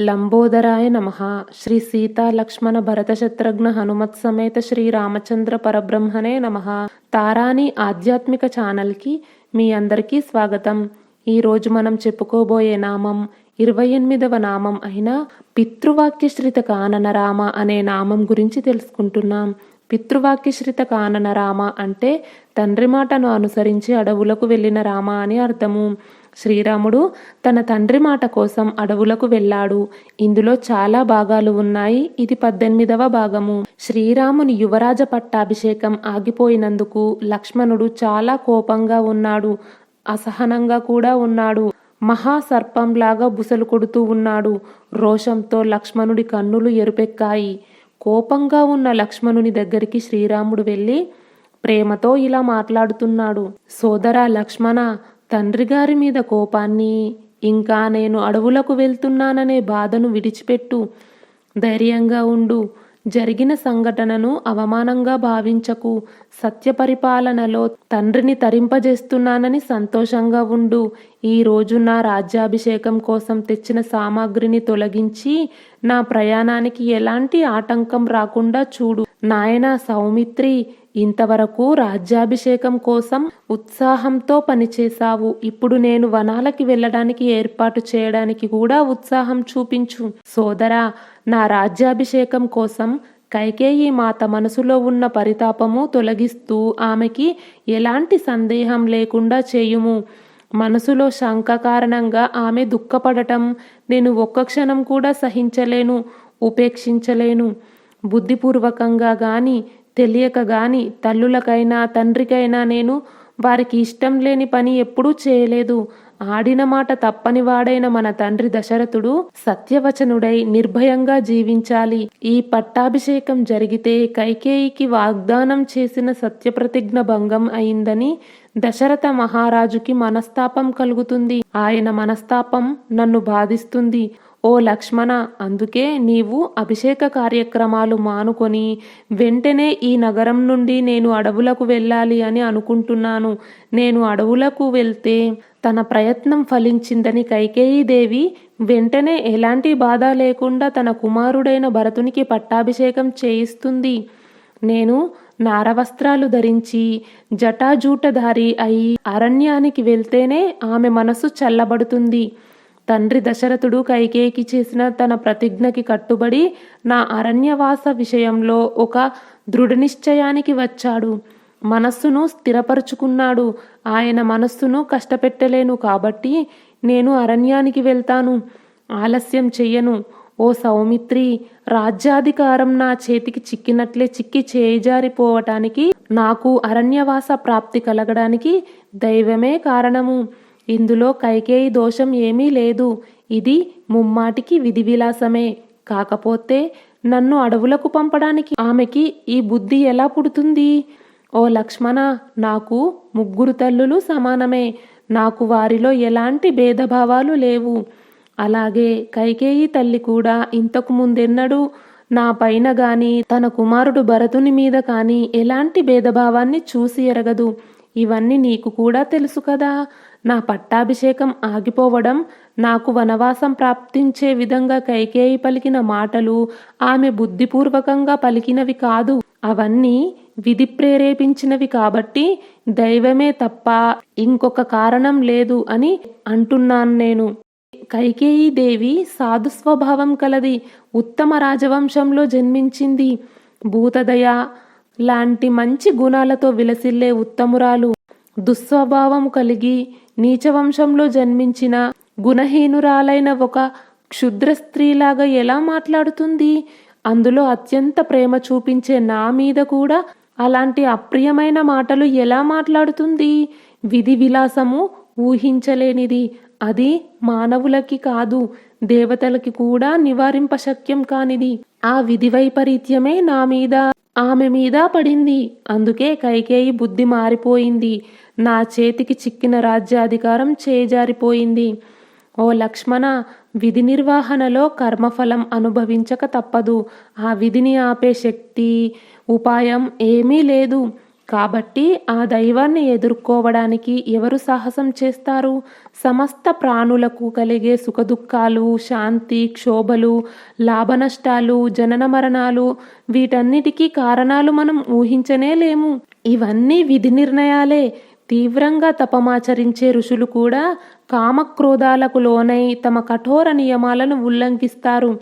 లంబోదరాయ నమ. శ్రీ సీతా లక్ష్మణ భరత శత్రుఘ్న హనుమత్ సమేత శ్రీ రామచంద్ర పరబ్రహ్మణే నమ. తారాని ఆధ్యాత్మిక ఛానల్కి మీ అందరికీ స్వాగతం. ఈరోజు మనం చెప్పుకోబోయే నామం ఇరవై ఎనిమిదవ నామం అయిన పితృవాక్యశ్రిత కానన రామ అనే నామం గురించి తెలుసుకుంటున్నాం. పితృవాక్యశ్రిత కానన రామ అంటే తండ్రి మాటను అనుసరించి అడవులకు వెళ్ళిన రామ అని అర్థము. శ్రీరాముడు తన తండ్రి మాట కోసం అడవులకు వెళ్ళాడు. ఇందులో చాలా భాగాలు ఉన్నాయి. ఇది పద్దెనిమిదవ భాగము. శ్రీరాముని యువరాజ పట్టాభిషేకం ఆగిపోయినందుకు లక్ష్మణుడు చాలా కోపంగా ఉన్నాడు. అసహనంగా కూడా ఉన్నాడు. మహాసర్పంలాగా బుసలు కొడుతూ ఉన్నాడు. రోషంతో లక్ష్మణుడి కన్నులు ఎరుపెక్కాయి. కోపంగా ఉన్న లక్ష్మణుని దగ్గరికి శ్రీరాముడు వెళ్ళి ప్రేమతో ఇలా మాట్లాడుతున్నాడు. సోదరా లక్ష్మణ తండ్రి గారి మీద కోపాన్ని ఇంకా నేను అడవులకు వెళ్తున్నాననే బాధను విడిచిపెట్టు. ధైర్యంగా ఉండు. జరిగిన సంఘటనను అవమానంగా భావించకు. సత్య పరిపాలనలో తండ్రిని తరింపజేస్తున్నానని సంతోషంగా ఉండు. ఈ రోజు నా రాజ్యాభిషేకం కోసం తెచ్చిన సామాగ్రిని తొలగించి నా ప్రయాణానికి ఎలాంటి ఆటంకం రాకుండా చూడు. నాయనా సౌమిత్రి ఇంతవరకు రాజ్యాభిషేకం కోసం ఉత్సాహంతో పనిచేశావు. ఇప్పుడు నేను వనాలకి వెళ్ళడానికి ఏర్పాటు చేయడానికి కూడా ఉత్సాహం చూపించు. సోదరా నా రాజ్యాభిషేకం కోసం కైకేయి మాత మనసులో ఉన్న పరితాపము తొలగిస్తూ ఆమెకి ఎలాంటి సందేహం లేకుండా చేయుము? మనసులో శంక కారణంగా ఆమె దుఃఖపడటం నేను ఒక్క క్షణం కూడా సహించలేను ఉపేక్షించలేను. బుద్ధిపూర్వకంగా గాని తెలియక గాని తల్లులకైనా తండ్రికైనా నేను వారికి ఇష్టం లేని పని ఎప్పుడూ చేయలేదు. ఆడిన మాట తప్పని వాడైన మన తండ్రి దశరథుడు సత్యవచనుడై నిర్భయంగా జీవించాలి. ఈ పట్టాభిషేకం జరిగితే కైకేయికి వాగ్దానం చేసిన సత్యప్రతిజ్ఞ భంగం అయిందని దశరథ మహారాజుకి మనస్తాపం కలుగుతుంది. ఆయన మనస్తాపం నన్ను బాధిస్తుంది. ఓ లక్ష్మణ అందుకే నీవు అభిషేక కార్యక్రమాలు మానుకొని వెంటనే ఈ నగరం నుండి నేను అడవులకు వెళ్ళాలి అని అనుకుంటున్నాను. నేను అడవులకు వెళ్తే తన ప్రయత్నం ఫలించిందని కైకేయీదేవి వెంటనే ఎలాంటి బాధ లేకుండా తన కుమారుడైన భరతునికి పట్టాభిషేకం చేయిస్తుంది. నేను నారవస్త్రాలు ధరించి జటాజూటధారి అయి అరణ్యానికి వెళ్తేనే ఆమె మనసు చల్లబడుతుంది. తండ్రి దశరథుడు కైకేయికి చేసిన తన ప్రతిజ్ఞకి కట్టుబడి నా అరణ్యవాస విషయంలో ఒక దృఢనిశ్చయానికి వచ్చాడు. మనస్సును స్థిరపరుచుకున్నాడు. ఆయన మనస్సును కష్టపెట్టలేను కాబట్టి నేను అరణ్యానికి వెళ్తాను. ఆలస్యం చెయ్యను. ఓ సౌమిత్రి రాజ్యాధికారం నా చేతికి చిక్కినట్లే చిక్కి చేజారిపోవటానికి నాకు అరణ్యవాస ప్రాప్తి కలగడానికి దైవమే కారణము. ఇందులో కైకేయి దోషం ఏమీ లేదు. ఇది ముమ్మాటికి విధి విలాసమే కాకపోతే నన్ను అడవులకు పంపడానికి ఆమెకి ఈ బుద్ధి ఎలా పుడుతుంది? ఓ లక్ష్మణ నాకు ముగ్గురు తల్లులు సమానమే. నాకు వారిలో ఎలాంటి భేదభావాలు లేవు. అలాగే కైకేయి తల్లి కూడా ఇంతకు ముందెన్నడూ నా పైన గాని తన కుమారుడు భరతుని మీద కానీ ఎలాంటి భేదభావాన్ని చూసి ఎరగదు. ఇవన్నీ నీకు కూడా తెలుసు కదా. నా పట్టాభిషేకం ఆగిపోవడం నాకు వనవాసం ప్రాప్తించే విధంగా కైకేయి పలికిన మాటలు ఆమె బుద్ధిపూర్వకంగా పలికినవి కాదు. అవన్నీ విధి ప్రేరేపించినవి కాబట్టి దైవమే తప్ప ఇంకొక కారణం లేదు అని అంటున్నాను నేను. కైకేయీదేవి సాధు స్వభావం కలది ఉత్తమ రాజవంశంలో జన్మించింది. భూతదయ లాంటి మంచి గుణాలతో విలసిల్లే ఉత్తమురాలు దుస్వభావం కలిగి నీచవంశంలో జన్మించిన గుణహీనురాలైన ఒక క్షుద్ర స్త్రీలాగా ఎలా మాట్లాడుతుంది? అందులో అత్యంత ప్రేమ చూపించే నా మీద కూడా అలాంటి అప్రియమైన మాటలు ఎలా మాట్లాడుతుంది? విధి విలాసము ఊహించలేనిది. అది మానవులకి కాదు దేవతలకి కూడా నివారింప శక్యం కానిది. ఆ విధి వైపరీత్యమే నా మీద ఆమె మీద పడింది. అందుకే కైకేయి బుద్ధి మారిపోయింది. నా చేతికి చిక్కిన రాజ్యాధికారం చేజారిపోయింది. ఓ లక్ష్మణ విధి నిర్వహణలో కర్మఫలం అనుభవించక తప్పదు. ఆ విధిని ఆపే శక్తి ఉపాయం ఏమీ లేదు. కాబట్టి ఆ దైవాన్ని ఎదుర్కోవడానికి ఎవరు సాహసం చేస్తారు? సమస్త ప్రాణులకు కలిగే సుఖదుఖాలు శాంతి క్షోభలు లాభనష్టాలు జనన మరణాలు వీటన్నిటికీ కారణాలు మనం ఊహించనే లేము. ఇవన్నీ విధి నిర్ణయాలే. తీవ్రంగా తపమాచరించే ఋషులు కూడా కామక్రోధాలకు లోనై తమ కఠోర నియమాలను ఉల్లంఘిస్తారు.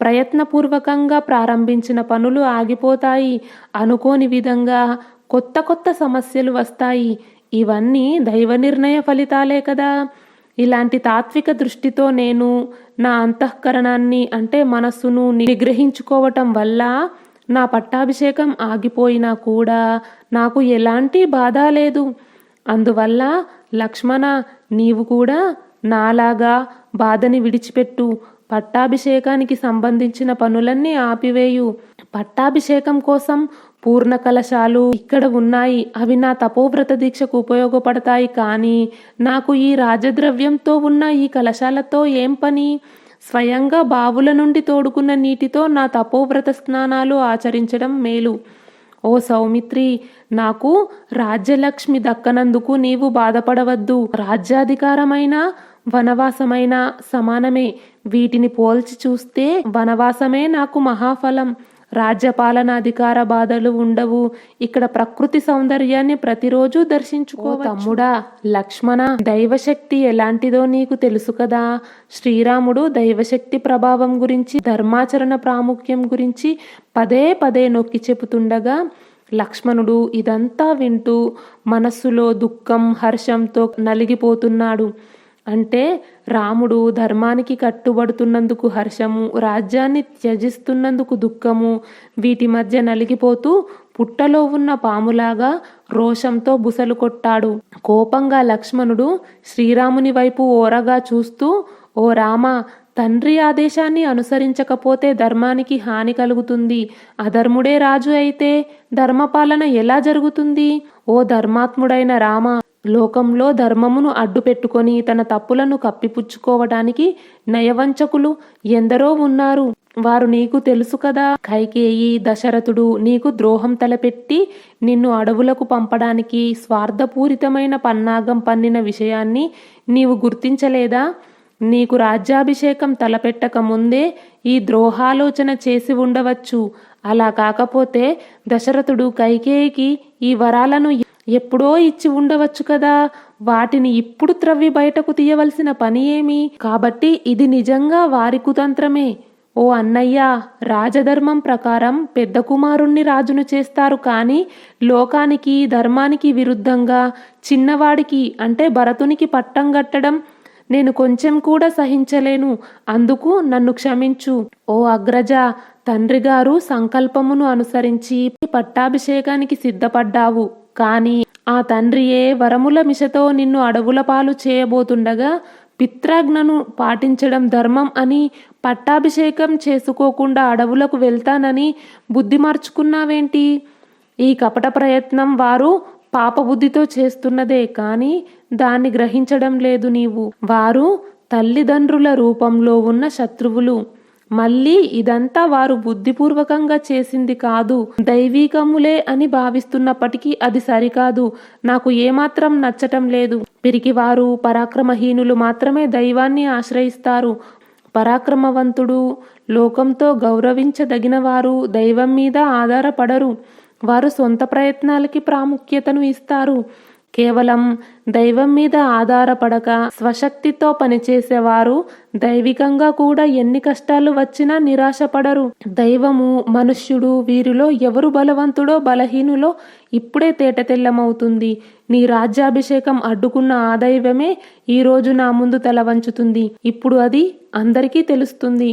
ప్రయత్నపూర్వకంగా ప్రారంభించిన పనులు ఆగిపోతాయి. అనుకోని విధంగా కొత్త కొత్త సమస్యలు వస్తాయి. ఇవన్నీ దైవ నిర్ణయ ఫలితాలే కదా. ఇలాంటి తాత్విక దృష్టితో నేను నా అంతఃకరణాన్ని అంటే మనస్సును నిగ్రహించుకోవటం వల్ల నా పట్టాభిషేకం ఆగిపోయినా కూడా నాకు ఎలాంటి బాధ లేదు. అందువల్ల లక్ష్మణ నీవు కూడా నాలాగా బాధని విడిచిపెట్టు. పట్టాభిషేకానికి సంబంధించిన పనులన్నీ ఆపివేయు. పట్టాభిషేకం కోసం పూర్ణ కలశాలు ఇక్కడ ఉన్నాయి. అవి నా తపోవ్రత దీక్షకు ఉపయోగపడతాయి. కానీ నాకు ఈ రాజద్రవ్యంతో ఉన్న ఈ కలశాలతో ఏం పని? స్వయంగా బావుల నుండి తోడుకున్న నీటితో నా తపోవ్రత స్నానాలు ఆచరించడం మేలు. ఓ సౌమిత్రి నాకు రాజ్యలక్ష్మి దక్కనందుకు నీవు బాధపడవద్దు. రాజ్యాధికారమైన వనవాసమైన సమానమే. వీటిని పోల్చి చూస్తే వనవాసమే నాకు మహాఫలం. రాజ్యపాలనాధికార బాధలు ఉండవు. ఇక్కడ ప్రకృతి సౌందర్యాన్ని ప్రతిరోజు దర్శించుకో తమ్ముడా లక్ష్మణ దైవశక్తి ఎలాంటిదో నీకు తెలుసు కదా. శ్రీరాముడు దైవశక్తి ప్రభావం గురించి ధర్మాచరణ ప్రాముఖ్యం గురించి పదే పదే నొక్కి చెబుతుండగా లక్ష్మణుడు ఇదంతా వింటూ మనస్సులో దుఃఖం హర్షంతో నలిగిపోతున్నాడు. అంటే రాముడు ధర్మానికి కట్టుబడుతున్నందుకు హర్షము రాజ్యాన్ని త్యజిస్తున్నందుకు దుఃఖము వీటి మధ్య నలిగిపోతూ పుట్టలో ఉన్న పాములాగా రోషంతో బుసలు కొట్టాడు. కోపంగా లక్ష్మణుడు శ్రీరాముని వైపు ఓరగా చూస్తూ ఓ రామ తండ్రి ఆదేశాన్ని అనుసరించకపోతే ధర్మానికి హాని కలుగుతుంది. అధర్ముడే రాజు అయితే ధర్మపాలన ఎలా జరుగుతుంది? ఓ ధర్మాత్ముడైన రామ లోకంలో ధర్మమును అడ్డు పెట్టుకొని తన తప్పులను కప్పిపుచ్చుకోవటానికి నయవంచకులు ఎందరో ఉన్నారు. వారు నీకు తెలుసు కదా కైకేయి దశరథుడు నీకు ద్రోహం తలపెట్టి నిన్ను అడవులకు పంపడానికి స్వార్థపూరితమైన పన్నాగం పన్నిన విషయాన్ని నీవు గుర్తించలేదా? నీకు రాజ్యాభిషేకం తలపెట్టక ముందే ఈ ద్రోహాలోచన చేసి ఉండవచ్చు. అలా కాకపోతే దశరథుడు కైకేయికి ఈ వరాలను ఎప్పుడో ఇచ్చి ఉండవచ్చు కదా. వాటిని ఇప్పుడు త్రవ్వి బయటకు తీయవలసిన పని ఏమి కాబట్టి ఇది నిజంగా వారి కుతంత్రమే. ఓ అన్నయ్య రాజధర్మం ప్రకారం పెద్ద కుమారుణ్ణి రాజును చేస్తారు కానీ లోకానికి ధర్మానికి విరుద్ధంగా చిన్నవాడికి అంటే భరతునికి పట్టం గట్టడం నేను కొంచెం కూడా సహించలేను. అందుకు నన్ను క్షమించు. ఓ అగ్రజ తండ్రి గారు సంకల్పమును అనుసరించి పట్టాభిషేకానికి సిద్ధపడ్డావు. కాని ఆ తండ్రియే వరముల మిషతో నిన్ను అడవుల పాలు చేయబోతుండగా పిత్రాజ్ఞను పాటించడం ధర్మం అని పట్టాభిషేకం చేసుకోకుండా అడవులకు వెళ్తానని బుద్ధి మార్చుకున్నావేంటి? ఈ కపట ప్రయత్నం వారు పాపబుద్ధితో చేస్తున్నదే కానీ దాన్ని గ్రహించడం లేదు నీవు. వారు తల్లిదండ్రుల రూపంలో ఉన్న శత్రువులు. మళ్ళీ ఇదంతా వారు బుద్ధిపూర్వకంగా చేసింది కాదు. దైవీకములే అని భావిస్తున్నప్పటికీ అది సరికాదు. నాకు ఏమాత్రం నచ్చటం లేదు. పిరికివారు పరాక్రమహీనులు మాత్రమే దైవాన్ని ఆశ్రయిస్తారు. పరాక్రమవంతుడు లోకంతో గౌరవించదగిన వారు దైవం మీద ఆధారపడరు. వారు సొంత ప్రయత్నాలకి ప్రాముఖ్యతను ఇస్తారు. కేవలం దైవం మీద ఆధారపడక స్వశక్తితో పనిచేసేవారు దైవికంగా కూడా ఎన్ని కష్టాలు వచ్చినా నిరాశపడరు. దైవము మనుష్యుడు వీరిలో ఎవరు బలవంతుడో బలహీనులో ఇప్పుడే తేటతెల్లమవుతుంది. నీ రాజ్యాభిషేకం అడ్డుకున్న ఆ దైవమే ఈరోజు నా ముందు తల వంచుతుంది. ఇప్పుడు అది అందరికీ తెలుస్తుంది.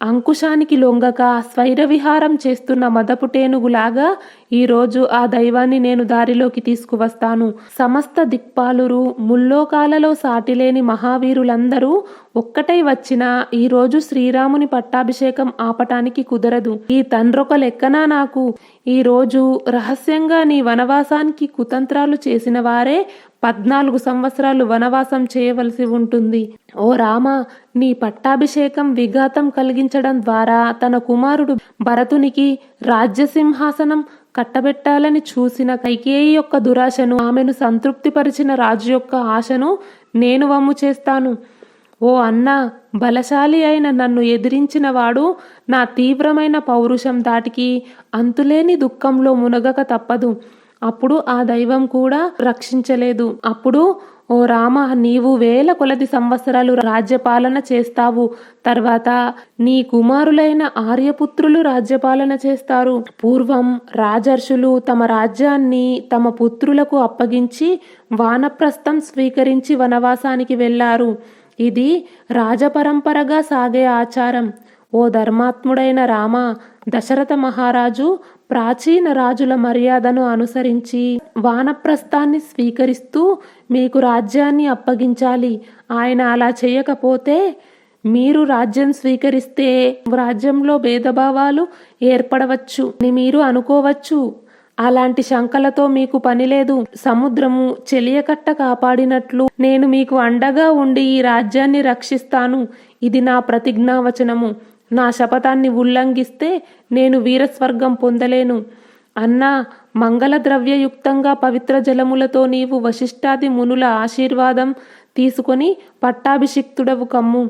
అంకుశానికి లొంగక స్వైర విహారం చేస్తున్న మదపుటేనుగులాగా ఈరోజు ఆ దైవాన్ని నేను దారిలోకి తీసుకువస్తాను. సమస్త దిక్పాలురు ముల్లోకాలలో సాటిలేని మహావీరులందరూ ఒక్కటై వచ్చినా ఈరోజు శ్రీరాముని పట్టాభిషేకం ఆపటానికి కుదరదు. ఈ తండ్రొక లెక్కనా నాకు ఈరోజు రహస్యంగా నీ వనవాసానికి కుతంత్రాలు చేసిన వారే పద్నాలుగు సంవత్సరాలు వనవాసం చేయవలసి ఉంటుంది. ఓ రామ నీ పట్టాభిషేకం విఘాతం కలిగించడం ద్వారా తన కుమారుడు భరతునికి రాజ్యసింహాసనం కట్టబెట్టాలని చూసిన కైకేయి యొక్క దురాశను ఆమెను సంతృప్తిపరిచిన రాజు యొక్క ఆశను నేను వమ్ము చేస్తాను. ఓ అన్నా బలశాలి అయిన నన్ను ఎదిరించిన వాడు నా తీవ్రమైన పౌరుషం దాటికి అంతులేని దుఃఖంలో మునగక తప్పదు. అప్పుడు ఆ దైవం కూడా రక్షించలేదు. అప్పుడు ఓ రామ నీవు వేల కొలది సంవత్సరాలు రాజ్యపాలన చేస్తావు. తర్వాత నీ కుమారులైన ఆర్యపుత్రులు రాజ్యపాలన చేస్తారు. పూర్వం రాజర్షులు తమ రాజ్యాన్ని తమ పుత్రులకు అప్పగించి వానప్రస్థం స్వీకరించి వనవాసానికి వెళ్ళారు. ఇది రాజపరంపరగా సాగే ఆచారం. ఓ ధర్మాత్ముడైన రామ దశరథ మహారాజు ప్రాచీన రాజుల మర్యాదను అనుసరించి వానప్రస్థాన్ని స్వీకరిస్తూ మీకు రాజ్యాన్ని అప్పగించాలి. ఆయన అలా చేయకపోతే మీరు రాజ్యం స్వీకరిస్తే రాజ్యంలో భేదభావాలు ఏర్పడవచ్చు అని మీరు అనుకోవచ్చు. అలాంటి శంకలతో మీకు పని లేదు. సముద్రము చెలియకట్ట కాపాడినట్లు నేను మీకు అండగా ఉండి ఈ రాజ్యాన్ని రక్షిస్తాను. ఇది నా ప్రతిజ్ఞావచనము. నా శపథాన్ని ఉల్లంఘిస్తే నేను వీరస్వర్గం పొందలేను. అన్నా మంగళ ద్రవ్యయుక్తంగా పవిత్ర జలములతో నీవు వశిష్ఠాది మునుల ఆశీర్వాదం తీసుకొని పట్టాభిషిక్తుడవు కమ్ము.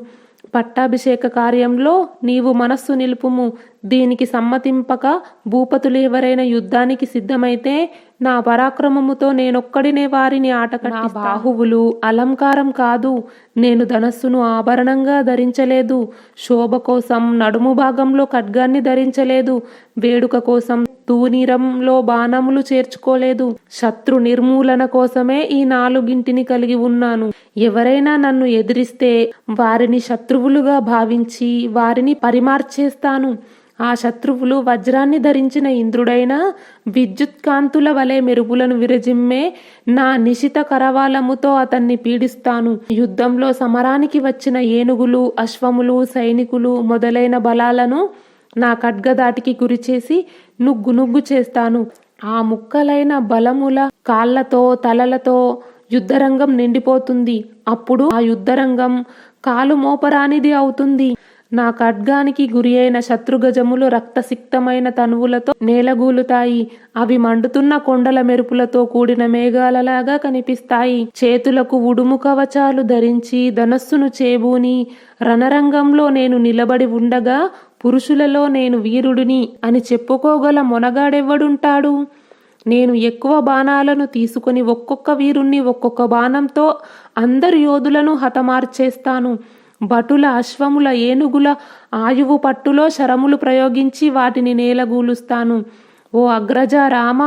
పట్టాభిషేక కార్యంలో నీవు మనస్సు నిలుపుము. దీనికి సమ్మతింపక భూపతులు ఎవరైనా యుద్ధానికి సిద్ధమైతే నా పరాక్రమముతో నేనొక్కడినే వారిని ఆటక నా బాహువులు అలంకారం కాదు. నేను ధనస్సును ఆభరణంగా ధరించలేదు. శోభ కోసం నడుము భాగంలో ఖడ్గాన్ని ధరించలేదు. వేడుక కోసం తూనీరంలో బాణములు చేర్చుకోలేదు. శత్రు నిర్మూలన కోసమే ఈ నాలుగింటిని కలిగి ఉన్నాను. ఎవరైనా నన్ను ఎదిరిస్తే వారిని శత్రువులుగా భావించి వారిని పరిమార్చేస్తాను. ఆ శత్రువులు వజ్రాన్ని ధరించిన ఇంద్రుడైన విద్యుత్కాంతుల వలె మెరుపులను విరజిమ్మే నా నిశిత కరవాలముతో అతన్ని పీడిస్తాను. యుద్ధంలో సమరానికి వచ్చిన ఏనుగులు అశ్వములు సైనికులు మొదలైన బలాలను నా ఖడ్గదాటికి గురిచేసి నుగ్గు నుగ్గు చేస్తాను. ఆ ముక్కలైన బలముల కాళ్ళతో తలలతో యుద్ధరంగం నిండిపోతుంది. అప్పుడు ఆ యుద్ధరంగం కాలు మోపరానిది అవుతుంది. నా ఖడ్గానికి గురి అయిన శత్రుగజములు రక్తసిక్తమైన తనువులతో నేలగూలుతాయి. అవి మండుతున్న కొండల మెరుపులతో కూడిన మేఘాలలాగా కనిపిస్తాయి. చేతులకు ఉడుము కవచాలు ధరించి ధనస్సును చేబూని రణరంగంలో నేను నిలబడి ఉండగా పురుషులలో నేను వీరుడిని అని చెప్పుకోగల మొనగాడెవ్వడుంటాడు? నేను ఎక్కువ బాణాలను తీసుకొని ఒక్కొక్క వీరుణ్ణి ఒక్కొక్క బాణంతో అందరు యోధులను హతమార్చేస్తాను. భటుల అశ్వముల ఏనుగుల ఆయువు పట్టులో శరములు ప్రయోగించి వాటిని నేలగూలుస్తాను. ఓ అగ్రజ రామ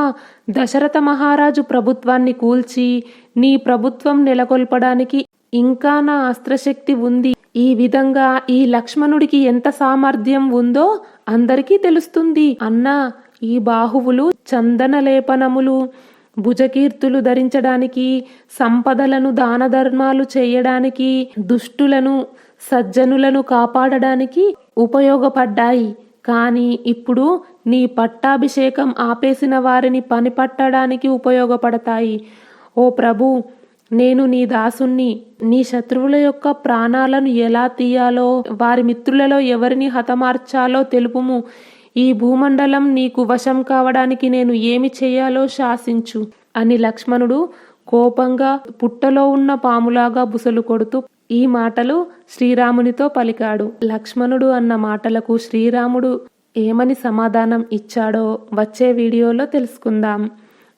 దశరథ మహారాజు ప్రభుత్వాన్ని కూల్చి నీ ప్రభుత్వం నెలకొల్పడానికి ఇంకా నా అస్త్రశక్తి ఉంది. ఈ విధంగా ఈ లక్ష్మణుడికి ఎంత సామర్థ్యం ఉందో అందరికీ తెలుస్తుంది. అన్నా ఈ బాహువులు చందన లేపనములు భుజకీర్తులు ధరించడానికి సంపదలను దాన ధర్మాలు చేయడానికి దుష్టులను సజ్జనులను కాపాడడానికి ఉపయోగపడ్డాయి. కానీ ఇప్పుడు నీ పట్టాభిషేకం ఆపేసిన వారిని పని పట్టడానికి ఉపయోగపడతాయి. ఓ ప్రభు నేను నీ దాసుణ్ణి నీ శత్రువుల యొక్క ప్రాణాలను ఎలా తీయాలో వారి మిత్రులలో ఎవరిని హతమార్చాలో తెలుపుము. ఈ భూమండలం నీకు వశం కావడానికి నేను ఏమి చేయాలో శాసించు. అని లక్ష్మణుడు కోపంగా పుట్టలో ఉన్న పాములాగా బుసలు కొడుతూ ఈ మాటలు శ్రీరామునితో పలికాడు. లక్ష్మణుడు అన్న మాటలకు శ్రీరాముడు ఏమని సమాధానం ఇచ్చాడో వచ్చే వీడియోలో తెలుసుకుందాం.